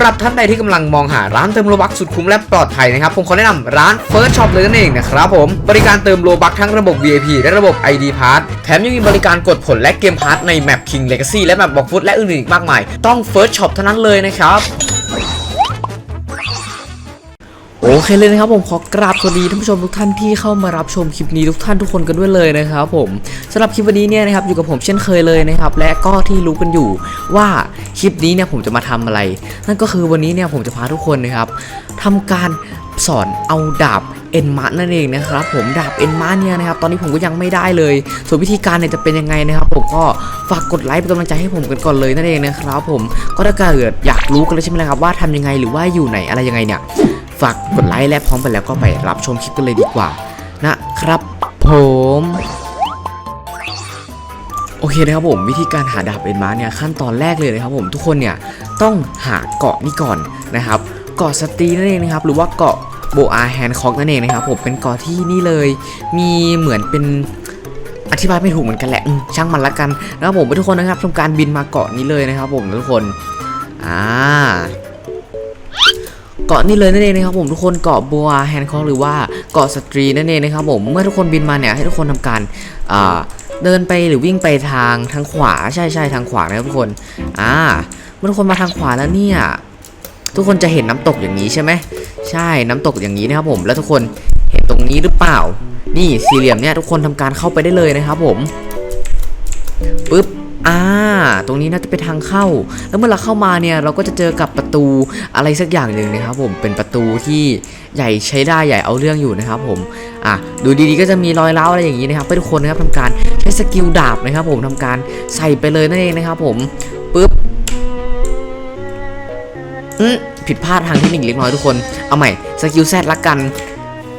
ำหรับท่านใดที่กำลังมองหาร้านเติมโลบักสุดคุ้มและปลอดภัยนะครับผมขอแนะนำร้าน First Shop เลยนั่นเองนะครับผมบริการเติมโลบักทั้งระบบ VIP และระบบ ID Pass แถมยังมีบริการกดผลและเกมพาร์ทในแมป King Legacy และแมปบอกฟุตและอื่นๆอีกมากมาย ต้อง First Shop เท่านั้นเลยนะครับ โอเคเลยนะครับผมขอกราบสวัสดีท่านผู้ชมทุกท่านที่เข้ามารับชมคลิปนี้ทุกท่านทุกคนกันด้วยเลยนะครับผมสำหรับคลิปวันนี้เนี่ยนะครับอยู่กับผมเช่นเคยเลยนะครับและก็ที่รู้กันอยู่ว่าคลิปนี้เนี่ยผมจะมาทำอะไร นั่นก็คือวันนี้เนี่ยผมจะพาทุกคนนะครับทำการสอนเอาดาบเอ็นมานั่นเองนะครับผมดาบเอ็นมาเนี่ยนะครับตอนนี้ผมก็ยังไม่ได้เลย ส่วนวิธีการเนี่ยจะเป็นยังไงนะครับ ผมก็ฝากกดไลค์เป็นกำลังใจให้ผมกันก่อนเลยนั่นเองนะครับผมก็ถ้าเกิดอยากรู้กันเลยใช่ไหมละครับว่าทำยังไงหรือว่าอยู่ไหนอะไรยังไงเนี่ย ฝากกดไลค์และพร้อมไปแล้วก็ไปรับชมคลิปกันเลยดีกว่า นะครับผมโอเคนะครับผมวิธีการหาดาบเอ็นมาเนี่ยขั้นตอนแรกเลยนะครับผมทุกคนเนี่ยต้องหาเกาะนี่ก่อนนะครับเกาะสตีนั่นเองนะครับหรือว่าเกาะโบอาแฮนคอกนั่นเองนะครับผมเป็นเกาะที่นี่เลย มีเหมือนเป็นอธิบายไม่ถูกเหมือนกันแหละช่างมันละกันนะครับผมทุกคนนะครับทำการบินมาเกาะนี้เลยนะครับผมทุกคนอ่า เกาะนี่เลยนั่นเองนะครับผมทุกคนเกาะบัวแฮนคอกหรือว่าเกาะสตรีนั่นเองนะครับผมเมื่อทุกคนบินมาเนี่ยให้ทุกคนทำการเดินไปหรือวิ่งไปทางทางขวาใช่ใช่ทางขวานะครับทุกคนอ่าเมื่อทุกคนมาทางขวาแล้วเนี่ยทุกคนจะเห็นน้ำตกอย่างนี้ใช่ไหมใช่น้ำตกอย่างนี้นะครับผมแล้วทุกคนเห็นตรงนี้หรือเปล่า นี่สี่เหลี่ยมเนี่ยทุกคนทำการเข้าไปได้เลยนะครับผมปึ๊บ อ่า ตรงนี้น่าจะเป็นทางเข้า แล้วเมื่อเราเข้ามาเนี่ยเราก็จะเจอกับประตูอะไรสักอย่างหนึ่งนะครับผม เป็นประตูที่ใหญ่ใช้ได้ใหญ่เอาเรื่องอยู่นะครับผม อะดูดีๆก็จะมีรอยเล้าอะไรอย่างนี้นะครับให้ทุกคนนะครับทำการใช้สกิลดาบนะครับผมทำการใส่ไปเลยนั่นเองนะครับผมปึ๊บอืมผิดพลาดทางเทคนิคเล็กน้อยทุกคน เอาใหม่สกิลแซดละกัน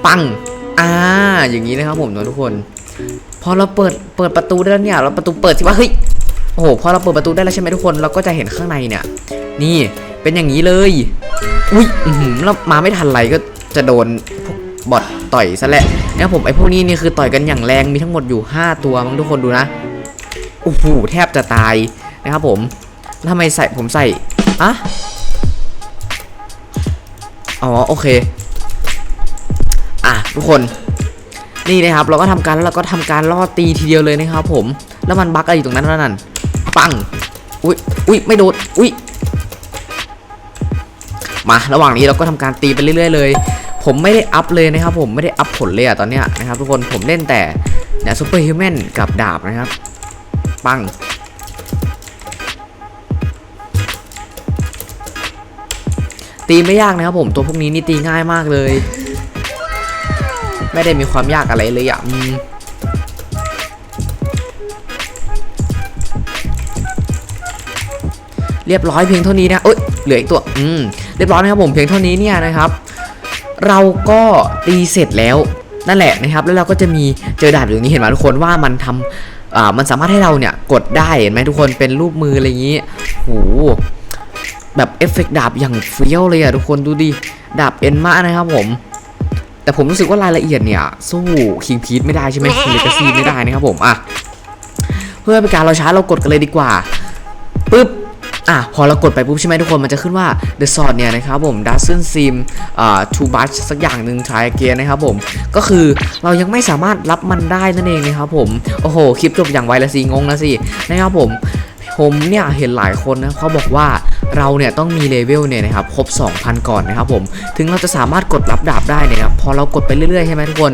ปัง อ่า อย่างนี้นะครับผมนะทุกคน พอเราเปิด เปิดประตูได้แล้วเนี่ย เราประตูเปิดสิว่า เฮ้ย อ้โหพอเราเปิดประตูได้แล้วใช่ไหมทุกคนเราก็จะเห็นข้างในเนี่ย นี่เป็นอย่างนี้เลย อุ้ยอือหือแล้วมาไม่ทันไรก็จะโดนพวกบอทต่อยซะแหละนะครับผมไอ้พวกนี้นี่คือต่อยกันอย่างแรงมีทั้งหมดอยู่ 5 ตัวมั้งทุกคนดูนะโอ้โหแทบจะตายนะครับผมทำไมใส่ผมใส่อะอ๋อโอเค อะทุกคนนี่นะครับเราก็ทำการแล้วเราก็ทำการล่อตีทีเดียวเลยนะครับผมแล้วมันบั๊กอะไรอยู่ตรงนั้นนั่น ปังอุ้ยอุ้ยไม่โดนอุ้ยมาระหว่างนี้เราก็ทำการตีไปเรื่อย ๆ เลย ผมไม่ได้อัพเลยนะครับ ผมไม่ได้อัพผลเลยอะตอนเนี้ยนะครับ ทุกคนผมเล่นแต่เนี่ยซูเปอร์ฮิวแมนกับดาบนะครับ ปังตีไม่ยากนะครับผมตัวพวกนี้นี่ตีง่ายมากเลย ไม่ได้มีความยากอะไรเลยอะ เรียบร้อยเพียงเท่านี้นะเอ้ยเหลืออีกตัวอืมเรียบร้อยนะครับผมเพียงเท่านี้เนี่ยนะครับ เราก็ตีเสร็จแล้วนั่นแหละนะครับ แล้วเราก็จะมีเจอดาบอยู่ตรงนี้เห็นไหมทุกคนว่ามันทำอ่ามันสามารถให้เราเนี่ยกดได้เห็นไหมทุกคนเป็นรูปมืออะไรอย่างนี้โหแบบเอฟเฟกต์ดาบอย่างเฟี้ยวเลยอะทุกคนดูดิดาบเอ็นมานะครับผม แต่ผมรู้สึกว่ารายละเอียดเนี่ยสู้คิงพีทไม่ได้ใช่ไหมคิงเลกาซีไม่ได้นะครับผมอะเพื่อเป็นการเราช้าเรากดกันเลยดีกว่าปึ๊บ อะพอเรากดไปปุ๊บใช่ไหมทุกคนมันจะขึ้นว่า The Sword เนี่ยนะครับผม doesn't seem อ่า to much สักอย่างหนึ่ง try again นะครับผมก็คือเรายังไม่สามารถรับมันได้นั่นเองนะครับผมโอ้โหคลิปจบอย่างไวละสิงงละสินะครับผม ผมเนี่ยเห็นหลายคนนะเขาบอกว่าเราเนี่ยต้องมีเลเวลเนี่ยนะครับครบ 2,000 ก่อนนะครับผมถึงเราจะสามารถกดรับดาบได้เนี่ยนะครับพอเรากดไปเรื่อยๆใช่ไหมทุกคน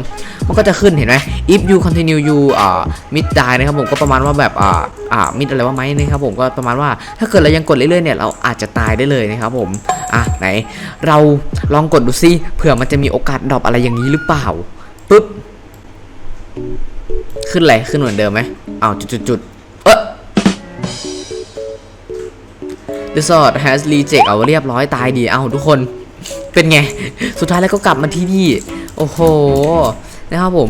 มันก็จะขึ้นเห็นไหม if you continue you อ่า mid die นะครับผมก็ประมาณว่าแบบอ่าอ่า mid อะไรว่าไหมนะครับผมก็ประมาณว่าถ้าเกิดเรายังกดเรื่อยๆเนี่ยเราอาจจะตายได้เลยนะครับผมอะไหน เราลองกดดูซิเผื่อมันจะมีโอกาสดรอปอะไรอย่างนี้หรือเปล่าปึ๊บขึ้นอะไรขึ้นเหมือนเดิมไหมอ้าวจุดๆเออ The Sword has reject เอาเรียบร้อยตายดีเอาทุกคนเป็นไง สุดท้ายแล้วก็กลับมาที่นี่ โอ้โหนะครับผม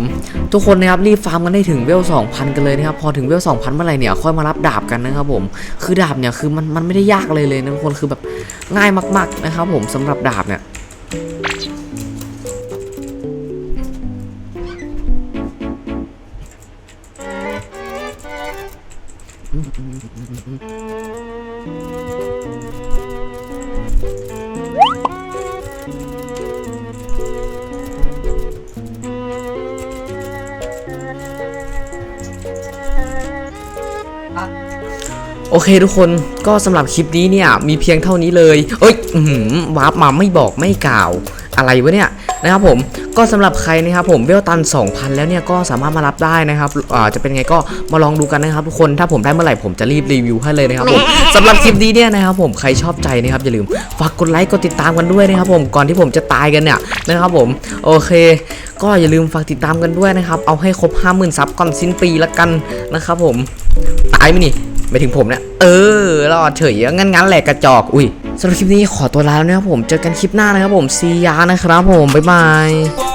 ทุกคนนะครับรีบฟาร์มกันให้ถึงเวล2,000 กันเลยนะครับพอถึงเวล2,000 เมื่อไหร่เนี่ยค่อยมารับดาบกันนะครับผมคือดาบเนี่ยคือมันมันไม่ได้ยากเลยเลยนะทุกคนคือแบบง่ายมากๆนะครับผมสำหรับดาบเนี่ยอ โอเคทุกคนก็สำหรับคลิปนี้เนี่ย มีเพียงเท่านี้เลย เอ้ย วาร์ปมาไม่บอกไม่กล่าว อะไรวะเนี่ยนะครับผมก็สำหรับใครนะครับผมเวลตัน 2,000 แล้วเนี่ยก็สามารถมารับได้นะครับอ่าจะเป็นไงก็มาลองดูกันนะครับทุกคนถ้าผมได้เมื่อไหร่ผมจะรีบรีวิวให้เลยนะครับผมสำหรับคลิปนี้เนี่ยนะครับผมใครชอบใจนะครับอย่าลืมฝากกดไลค์กดติดตามกันด้วยนะครับผมก่อนที่ผมจะตายกันเนี่ยนะครับผมโอเค ก็อย่าลืมฝากติดตามกันด้วยนะครับเอาให้ครบ 50,000ซับก่อนสิ้นปีละกันนะครับผมตายไหมนี่ไม่ถึงผมเนี่ยเออรอดเฉยงั้นงั้นๆแหละกระจอกอุ้ย สำหรับคลิปนี้ขอตัวลาแล้วนะครับผม เจอกันคลิปหน้านะครับผมซียานะครับผม บ๊ายบาย